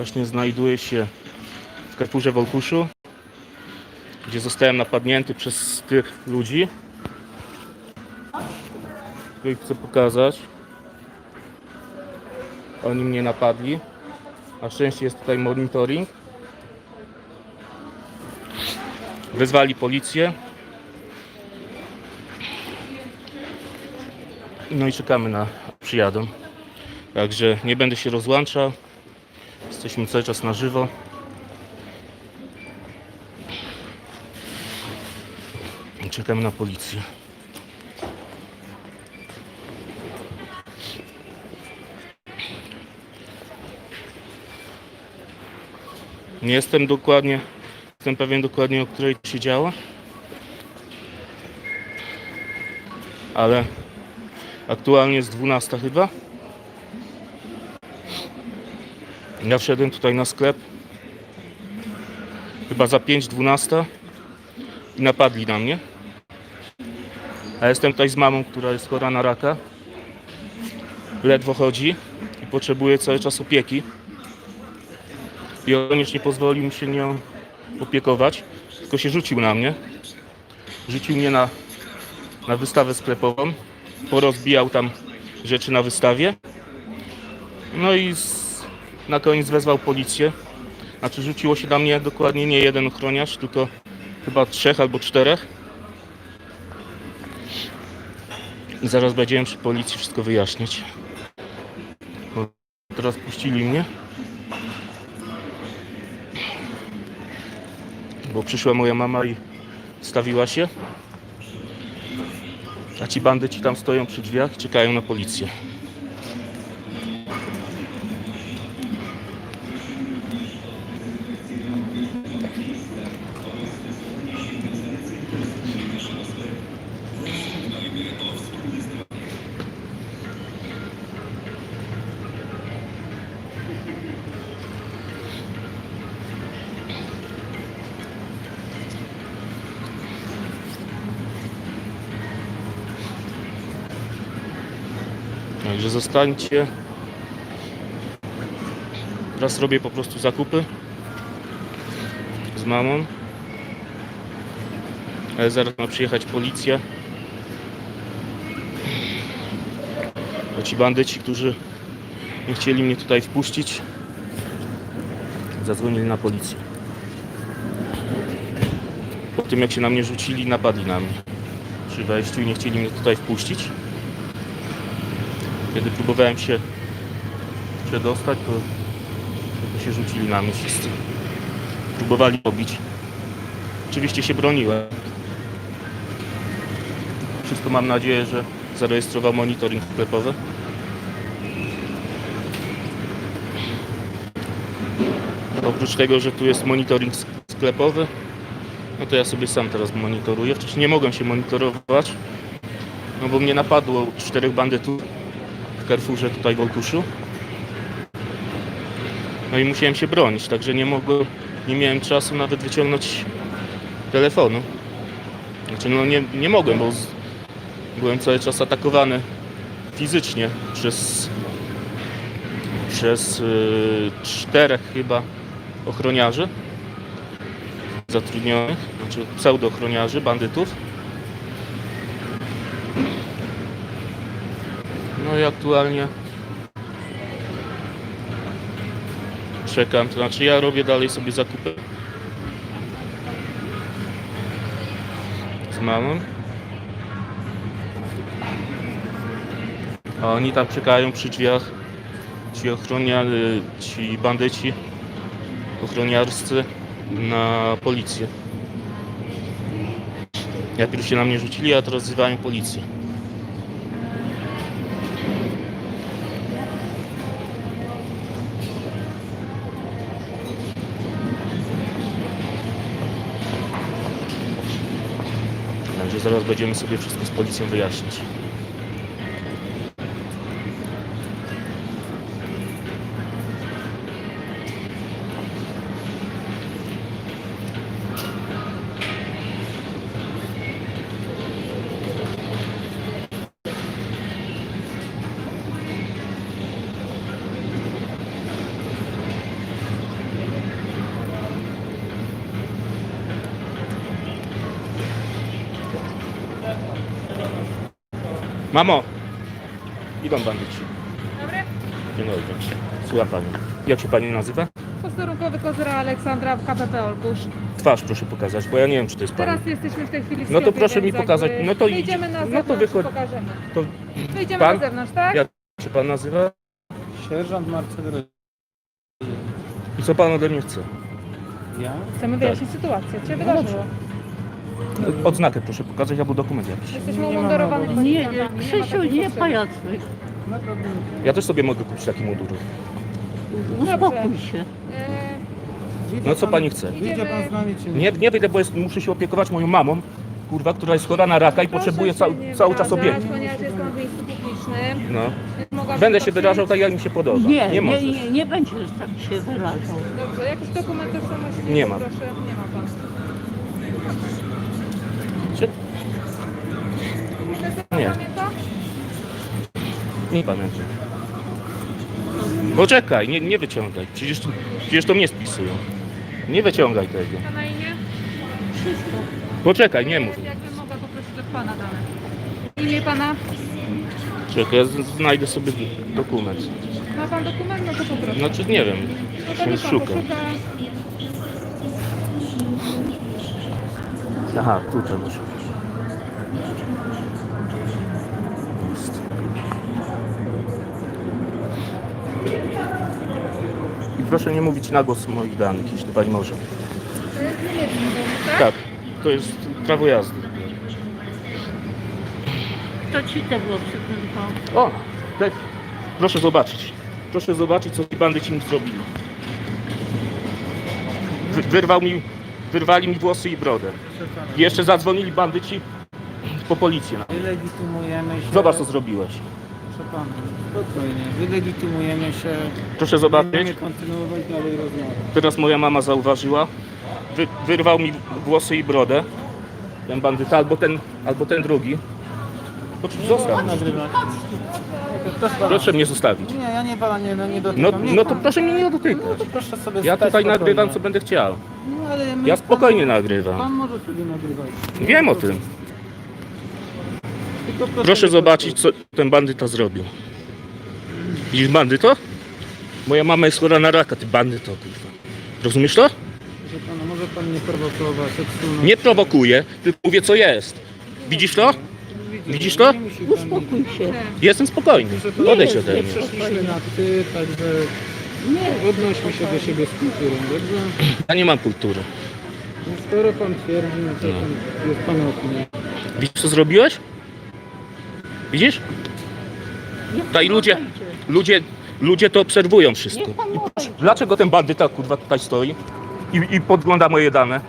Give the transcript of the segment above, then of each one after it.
Właśnie znajduję się w Carrefourze w Olkuszu, gdzie zostałem napadnięty przez tych ludzi. Których chcę pokazać. Oni mnie napadli. Na szczęście jest tutaj monitoring. Wezwali policję. No i czekamy na przyjadą. Także nie będę się rozłączał. Jesteśmy cały czas na żywo. I Czekamy na policję. Nie jestem dokładnie, jestem pewien dokładnie o której się działa. Ale aktualnie jest 12 chyba. Ja wszedłem tutaj na sklep chyba za 5.12 i napadli na mnie. A jestem tutaj z mamą, która jest chora na raka. Ledwo chodzi i potrzebuje cały czas opieki. I on nie pozwolił mi się nią opiekować, tylko się rzucił na mnie. Rzucił mnie na, na wystawę sklepową. Porozbijał tam rzeczy na wystawie. No i z, na koniec wezwał policję. Znaczy rzuciło się na mnie dokładnie nie jeden ochroniarz, tylko chyba trzech albo czterech. I zaraz będziemy przy policji wszystko wyjaśnić. Bo teraz puścili mnie. Bo przyszła moja mama i stawiła się. A ci bandyci tam stoją przy drzwiach czekają na policję. Także zostańcie. Teraz robię po prostu zakupy z mamą. Ale zaraz ma przyjechać policja. Bo ci bandyci, którzy nie chcieli mnie tutaj wpuścić, zadzwonili na policję. Po tym jak się na mnie rzucili, napadli na mnie przy wejściu i nie chcieli mnie tutaj wpuścić. Kiedy próbowałem się przedostać, to, to się rzucili na mnie wszyscy. Próbowali pobić. Oczywiście się broniłem. Wszystko mam nadzieję, że zarejestrował monitoring sklepowy. Oprócz tego, że tu jest monitoring sk- sklepowy, no to ja sobie sam teraz monitoruję. Wcześniej nie mogłem się monitorować, no bo mnie napadło czterech bandytów Carrefourze tutaj w Olkuszu. No i musiałem się bronić, także nie mogłem, nie miałem czasu nawet wyciągnąć telefonu. Znaczy no nie, nie mogłem, bo z, byłem cały czas atakowany fizycznie przez przez yy, czterech chyba ochroniarzy zatrudnionych, znaczy pseudo-ochroniarzy, bandytów. Aktualnie czekam, to znaczy ja robię dalej sobie zakupy z mamą. A oni tam czekają przy drzwiach, ci ochroniary, ci bandyci ochroniarscy na policję. Najpierw się na mnie rzucili, a teraz wzywają policję. Zaraz będziemy sobie wszystko z policją wyjaśnić. Mamo! Idą bandyci. Dobry. Dzień dobry. Słucha pani. Jak się pani nazywa? Posterunkowy kozera Aleksandra w KPP Olkusz. Twarz proszę pokazać, bo ja nie wiem, czy to jest pani. Teraz jesteśmy w tej chwili w No to sklepie, proszę mi więc pokazać. jakby No to idź- Wyjdziemy na no to wychodź- i pokażemy. To Wyjdziemy Pan? na zewnątrz, tak? Jak się pan nazywa? Sierżant Marcel I co pan ode mnie chce? Ja? Chcemy wyjaśnić sytuację. Co się wydarzyło? Odznakę proszę pokazać albo dokument jakiś. Jesteśmy Nie umundurowanymi. Nie, policjantami, ma Krzysiu, nie pajacuj. Ja też sobie mogę kupić taki mundur. Uspokój się. E, Wyjdzie No co pan- pani chce? Wyjdzie pan z nami czy Nie, nie wyjdę, bo jest, muszę się opiekować moją mamą, kurwa, która jest chora na raka i proszę potrzebuje się nie cały czas wyrażać, opieki. Ponieważ jest pan w miejscu publicznym. No. mogłabym Będę się wyrażał tak, jak mi się podoba. Nie, nie nie, możesz. nie, nie będziesz tak się wyrażał. Dobrze, jakieś dokumenty tożsamości? Nie ma. Proszę, nie ma pan. Czy... Nie. Nie pamiętam. Poczekaj, nie, nie wyciągaj. Przecież, przecież to mnie spisują. Nie wyciągaj tego. Imię? Poczekaj, nie mów. Jakbym mogła poprosić od pana dane. Imię pana? Czekaj, ja z- znajdę sobie dokument. Ma pan dokument? No to poproszę. Znaczy, nie wiem. No to Się niech pan szukam. poszuka. Aha, tutaj muszę. Proszę nie mówić na głos moich danych, jeśli pani może. To jest niemiecki dowód, tak? Tak, to jest prawo jazdy. To ci tego przykręcał. O, tak. Proszę zobaczyć. Proszę zobaczyć, co ci bandyci mi zrobili. Wy, wyrwał mi, wyrwali mi włosy i brodę. I jeszcze zadzwonili bandyci po policję. Się. Zobacz, co zrobiłeś. Proszę pana, spokojnie. Wylegitymujemy się. Proszę zobaczyć. Będziemy kontynuować dalej rozmowę. Teraz moja mama zauważyła. Wy, wyrwał mi włosy i brodę. Ten bandyta, albo ten, albo ten drugi. Proszę, zostaw. Nagrywać. Proszę pana. Proszę mnie zostawić. Nie, ja nie pana nie, no, nie No, dotykam. Niech no to pan- proszę mnie nie dotykać. No to proszę sobie Ja stać tutaj spokojnie. nagrywam, co będę chciał. No, ale my, Ja spokojnie pan, nagrywam. Pan może sobie nagrywać. Wiem o tym. Proszę zobaczyć, co ten bandyta zrobił. Widzisz bandyto? Moja mama jest chora na raka, ty bandyto, kurwa. Rozumiesz to? Proszę pana, może pan nie prowokować, odsunąć. Nie prowokuję, tylko mówię, co jest. Widzisz to? Widzisz to? Nie musi pan Uspokój się. Jestem spokojny. Odejdź ode Nie mnie. przeszliśmy na ty, także Nie, odnośmy się do siebie z kulturą, dobrze? Ja nie mam kultury. No, skoro pan twierdzi, no to pan, jest pana opinia. Widzisz, co zrobiłeś? Widzisz? Tutaj ludzie, ludzie, ludzie to obserwują wszystko. Dlaczego ten bandyta, kurwa, tutaj stoi i, i podgląda moje dane?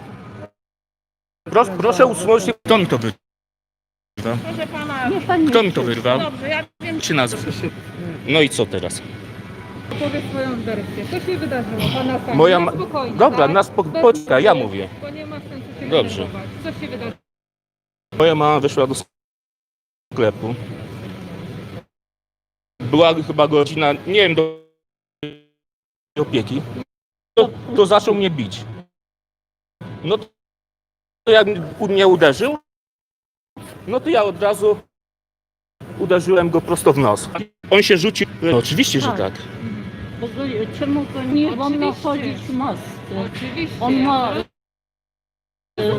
Proszę, proszę usunąć, kto mi to wyrwał? Proszę pana. Niech pan Kto mi to wyrwał? Dobrze, ja wiem? Proszę się, No i co teraz? powie swoją wersję. Co się wydarzyło? Pana pani? Moja Na ma- spokojnie, Dobra, tak? na spok- Bez poczekaj, ja mówię. Bo nie ma sensu się Dobrze. denerwować. Co się wydarzyło? Moja mama wyszła do sklepu. Była chyba godzina, nie wiem, do opieki. To, to zaczął mnie bić. No to jak mnie uderzył, no to ja od razu uderzyłem go prosto w nos. On się rzucił. No, oczywiście, że tak. W ogóle czemu to nie wolno chodzić w masce? Oczywiście. On ma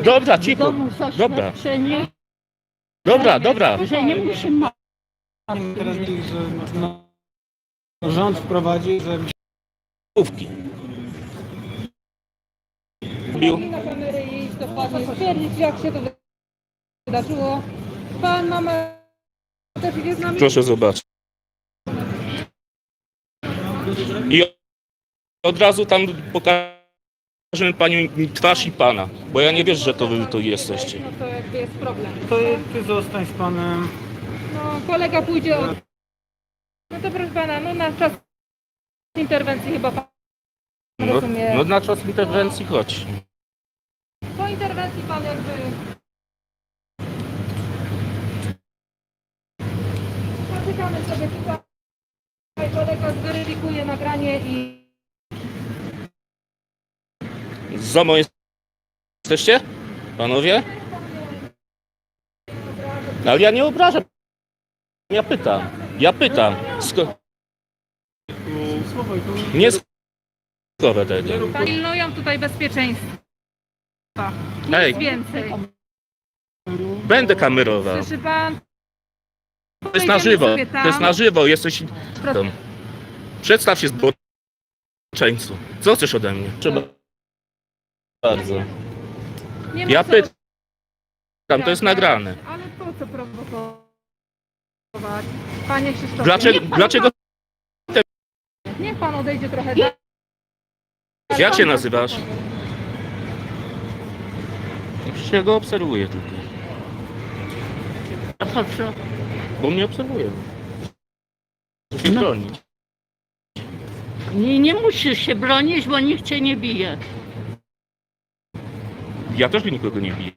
Dobra, w cicho. domu Dobra, zaświadczenie, dobra, dobra. że nie musi ma. teraz że no, no, rząd wprowadził, że Mówki. Bił. na kamerę i iść dokładnie stwierdzić, jak się to wydarzyło. Pan, mama też idzie z nami? Proszę zobaczyć. I od razu tam pokażemy pani twarz i pana, bo ja nie wierzę, że to wy tu jesteście. No to jakby jest problem. to ty zostań z panem. No, kolega pójdzie od... No to proszę pana, no na czas interwencji chyba pan No, rozumie. no na czas interwencji chodź. Po interwencji pan jakby... Poczekamy sobie tutaj. Kolega zweryfikuje nagranie i... Z ZOMO jesteście? Panowie? Ale ja nie obrażam Ja pytam. Ja pytam. Sko- nie skowe tego. Pilnują tutaj bezpieczeństwa. Nic Ej. więcej. Będę kamerował. Słyszy pan? To jest na żywo. To jest na żywo. Jesteś... Proszę. Przedstaw się zboczeńcu. Co chcesz ode mnie? Trzeba... Bardzo. Nie ma Ja co pytam. To jest nagrane. Ale po co prowokować? Panie Krzysztofie, Dlaczego, niech pan, dlaczego Niech pan odejdzie trochę dalej. Jak się nazywasz? Przecież ja go obserwuję tylko. A co? Bo mnie obserwuje. Się No. bronić. Nie, nie musisz się bronić, bo nikt cię nie bije. Ja też nikogo nie biję.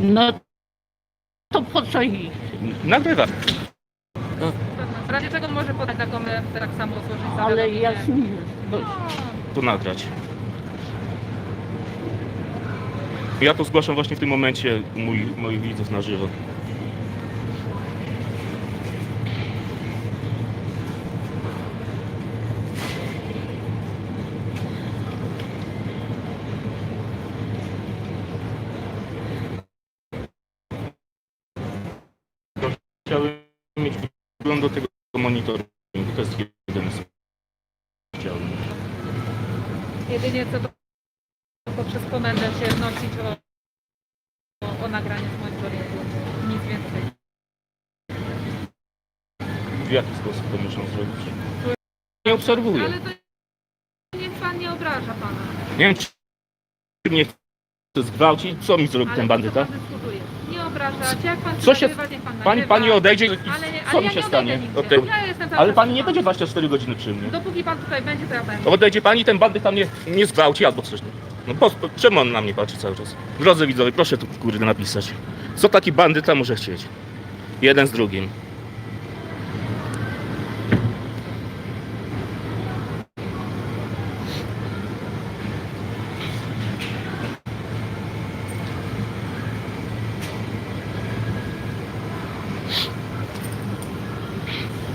No to po co ich? Nagrywa. W razie czego może podać taką tak samo złożyć Ale zawiadomienie. ja nie. Bo To nagrać. Ja to zgłaszam właśnie w tym momencie mój, moich widzów na żywo. Chciałem mieć wgląd do tego monitoringu. To jest co chciałem. Jedynie co to poprzez komendę się wnosić o, o, o nagranie z monitoringu. Nic więcej. W jaki sposób to muszą zrobić? Nie obserwuję. Ale to niech pan nie obraża pana. Nie wiem, czy mnie chce zgwałcić. Co mi zrobi Ale ten bandyta? co pan dyskutuje. Nie obrażać. Jak pan Co się- nagrywa, niech pan Pani, nagrywa. pani odejdzie i Ale, nie, co ale mi ja się nie stanie? odejdę nigdzie. Ja jestem cały Ale czas pani nie będzie 24 godziny przy mnie. Dopóki pan tutaj będzie, to ja będę. Odejdzie pani, ten bandyta mnie nie zgwałci albo coś. No po, po, czemu on na mnie patrzy cały czas? Drodzy widzowie, proszę tu kurde napisać. Co taki bandyta może chcieć? Jeden z drugim.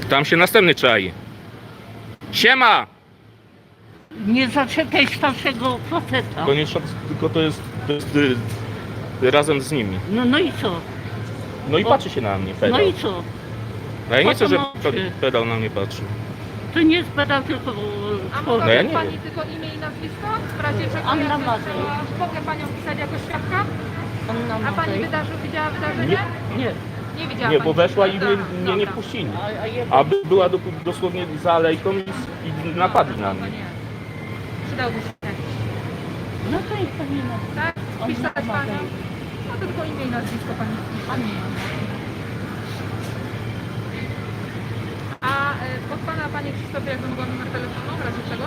Tam się następny czai. Siema! nie zaczekaj starszego faceta. To nie szok, tylko to jest, to jest y, razem z nimi. No, no i co? No i O. patrzy się na mnie, pedał. No i co? No ja nie chcę, co że mączy? pe- pedał na mnie patrzy. To nie jest pedał, tylko A człowiek. No ja mogłaby nie pani wiem. tylko imię i nazwisko? W razie czego Anna ja bym chciała- Mogę panią pisać jako świadka? Anna A pani wydarzy, widziała wydarzenie? Nie. Nie widziała Nie, bo weszła i mnie, mnie nie puścili. A, a ja, A by- była do, dosłownie za alejką i, i napadli na No mnie. nie. Przydałby się jakiś, no to jest pani na tak? Pisać panią? No to tylko imię i nazwisko pani. Anna. A y, od pana, panie Krzysztofie, jakby mogła numer telefonu, w razie czego?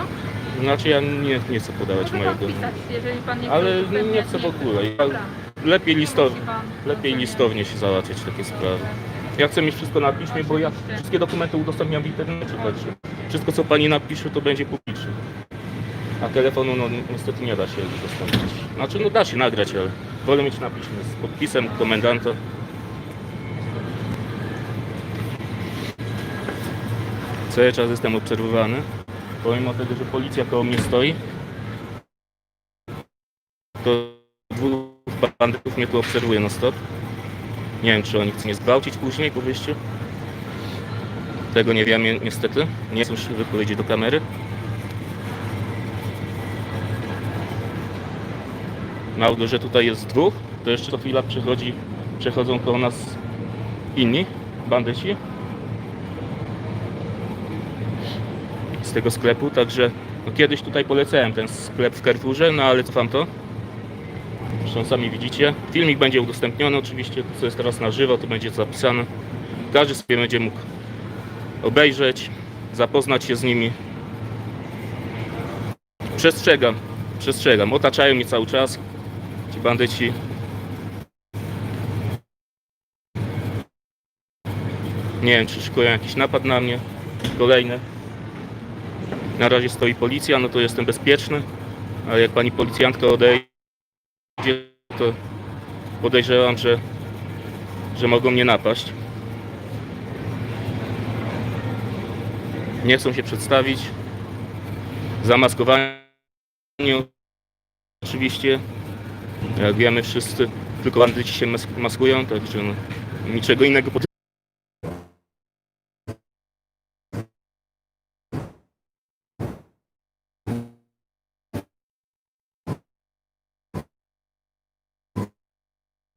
Znaczy ja nie, nie chcę podawać Może pan mojego. wpisać, jeżeli pan nie Ale chce nie, nie chcę w ogóle. Ja Dobra. Lepiej listownie, lepiej listownie się załatwiać takie sprawy. Ja chcę mieć wszystko na piśmie, bo ja wszystkie dokumenty udostępniam w internecie, także wszystko co pani napisze to będzie publiczne. A telefonu no niestety nie da się udostępnić. Znaczy no da się nagrać, ale wolę mieć na piśmie z podpisem komendanta. Cały czas jestem obserwowany. Pomimo tego, że policja koło mnie stoi, to dwóch bandytów mnie tu obserwuje na stop. Nie wiem, czy oni chcą mnie zgwałcić później po wyjściu. Tego nie wiem ni- niestety. Nie chcę już wypowiedzieć do kamery. Mało, że tutaj jest dwóch, to jeszcze co chwila przychodzi, przechodzą koło nas inni bandyci z tego sklepu, także no kiedyś tutaj polecałem ten sklep w Carrefourze, no ale cofam to. Zresztą sami widzicie. Filmik będzie udostępniony oczywiście, co jest teraz na żywo, to będzie zapisane. Każdy sobie będzie mógł obejrzeć, zapoznać się z nimi. Przestrzegam, przestrzegam. Otaczają mnie cały czas ci bandyci. Nie wiem, czy szykują jakiś napad na mnie. Kolejny. Na razie stoi policja, no to jestem bezpieczny. Ale jak pani policjantka odejdzie, to podejrzewam, że, że mogą mnie napaść. Nie chcą się przedstawić. Zamaskowani oczywiście, jak wiemy wszyscy, tylko bandyci się maskują, także no, niczego innego pod